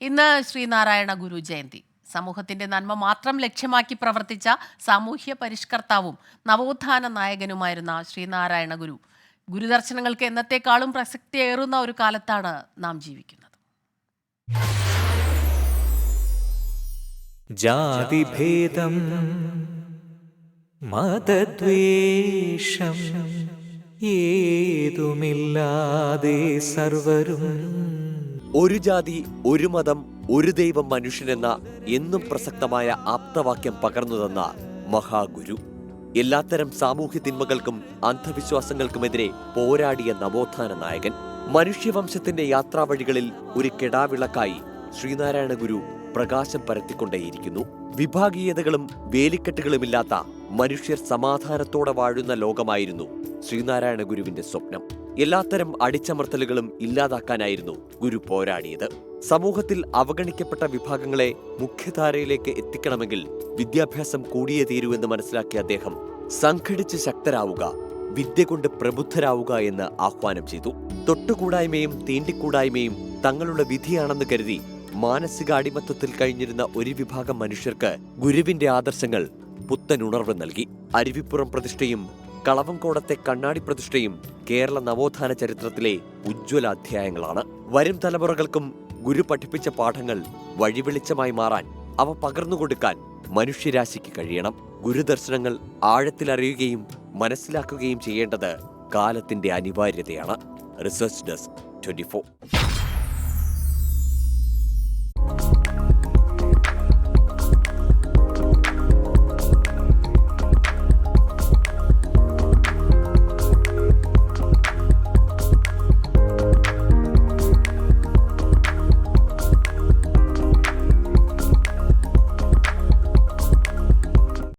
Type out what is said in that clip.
ഇന്ന് ശ്രീനാരായണ ഗുരു ജയന്തി. സമൂഹത്തിന്റെ നന്മ മാത്രം ലക്ഷ്യമാക്കി പ്രവർത്തിച്ച സാമൂഹ്യ പരിഷ്കർത്താവും നവോത്ഥാന നായകനുമായിരുന്ന ശ്രീനാരായണ ഗുരു. ഗുരുദർശനങ്ങൾക്ക് എന്നത്തെക്കാളും പ്രസക്തിയേറുന്ന ഒരു കാലത്താണ് നാം ജീവിക്കുന്നത്. ജാതിഭേദം മതദ്വേഷം ഏതുമില്ലാതെ സർവരും ഒരു ജാതി ഒരു മതം ഒരു ദൈവം മനുഷ്യനെന്ന എന്നും പ്രസക്തമായ ആപ്തവാക്യം പകർന്നു തന്ന മഹാഗുരു. എല്ലാത്തരം സാമൂഹ്യ തിന്മകൾക്കും അന്ധവിശ്വാസങ്ങൾക്കുമെതിരെ പോരാടിയ നവോത്ഥാന നായകൻ. മനുഷ്യവംശത്തിന്റെ യാത്രാവഴികളിൽ ഒരു കെടാവിളക്കായി ശ്രീനാരായണ ഗുരു പ്രകാശം പരത്തിക്കൊണ്ടേയിരിക്കുന്നു. വിഭാഗീയതകളും വേലിക്കെട്ടുകളുമില്ലാത്ത മനുഷ്യർ സമാധാനത്തോടെ വാഴുന്ന ലോകമായിരുന്നു ശ്രീനാരായണ ഗുരുവിന്റെ സ്വപ്നം. എല്ലാത്തരം അടിച്ചമർത്തലുകളും ഇല്ലാതാക്കാനായിരുന്നു ഗുരു പോരാടിയത്. സമൂഹത്തിൽ അവഗണിക്കപ്പെട്ട വിഭാഗങ്ങളെ മുഖ്യധാരയിലേക്ക് എത്തിക്കണമെങ്കിൽ വിദ്യാഭ്യാസം കൂടിയേ തീരൂ എന്ന് മനസ്സിലാക്കിയ അദ്ദേഹം സംഘടിച്ച് ശക്തരാവുക വിദ്യ കൊണ്ട് പ്രബുദ്ധരാവുക എന്ന് ആഹ്വാനം ചെയ്തു. തൊട്ടുകൂടായ്മയും തീണ്ടിക്കൂടായ്മയും തങ്ങളുടെ വിധിയാണെന്ന് കരുതി മാനസിക അടിമത്വത്തിൽ കഴിഞ്ഞിരുന്ന ഒരു വിഭാഗം മനുഷ്യർക്ക് ഗുരുവിന്റെ ആദർശങ്ങൾ പുത്തൻ ഉണർവ് നൽകി. അരുവിപ്പുറം പ്രതിഷ്ഠയും കളവങ്കോടത്തെ കണ്ണാടി പ്രതിഷ്ഠയും കേരള നവോത്ഥാന ചരിത്രത്തിലെ ഉജ്ജ്വല അധ്യായങ്ങളാണ്. വരും തലമുറകൾക്കും ഗുരു പഠിപ്പിച്ച പാഠങ്ങൾ വഴിവെളിച്ചമായി മാറാൻ അവ പകർന്നുകൊടുക്കാൻ മനുഷ്യരാശിക്ക് കഴിയണം. ഗുരുദർശനങ്ങൾ ആഴത്തിലറിയുകയും മനസ്സിലാക്കുകയും ചെയ്യേണ്ടത് കാലത്തിന്റെ അനിവാര്യതയാണ്. Research desk twenty